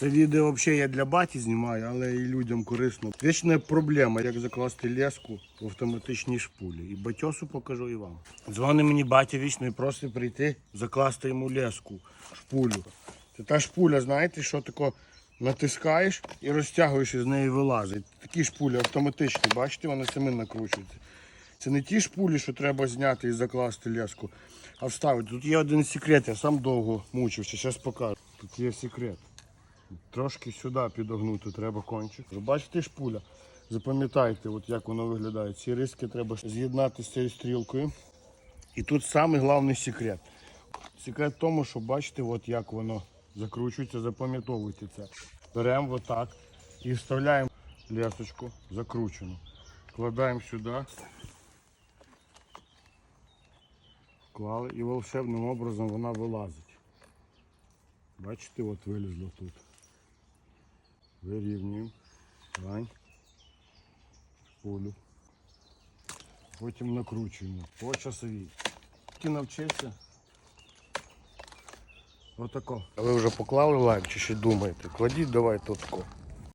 Це відео взагалі я для баті знімаю, але і людям корисно. Вічна проблема, як закласти леску в автоматичній шпулі. І батьосу покажу і вам. Дзвонить мені батя вічно і просить прийти, закласти йому леску, шпулю. Це та шпуля, знаєте, що тако натискаєш і розтягуєш і з неї вилазить. Такі шпулі автоматичні, бачите, вони самі накручуються. Це не ті шпулі, що треба зняти і закласти леску, а вставити. Тут є один секрет, я сам довго мучився, зараз покажу. Тут є секрет. Трошки сюди підогнути треба кончик. Бачите шпуля? Запам'ятайте, от як воно виглядає. Ці риски треба з'єднати з цією стрілкою. І тут самий головний секрет. Секрет в тому, що бачите, от як воно закручується, запам'ятовуйте це. Беремо отак і вставляємо лесочку закручену. Вкладаємо сюди. Вклали і волшебним образом вона вилазить. Бачите, от вилізло тут. Вирівнюємо. Грань. полю. Потім накручуємо по часовій. Тільки навчився. Отако. А ви вже поклали лайк чи ще думаєте? Кладіть давайте отако.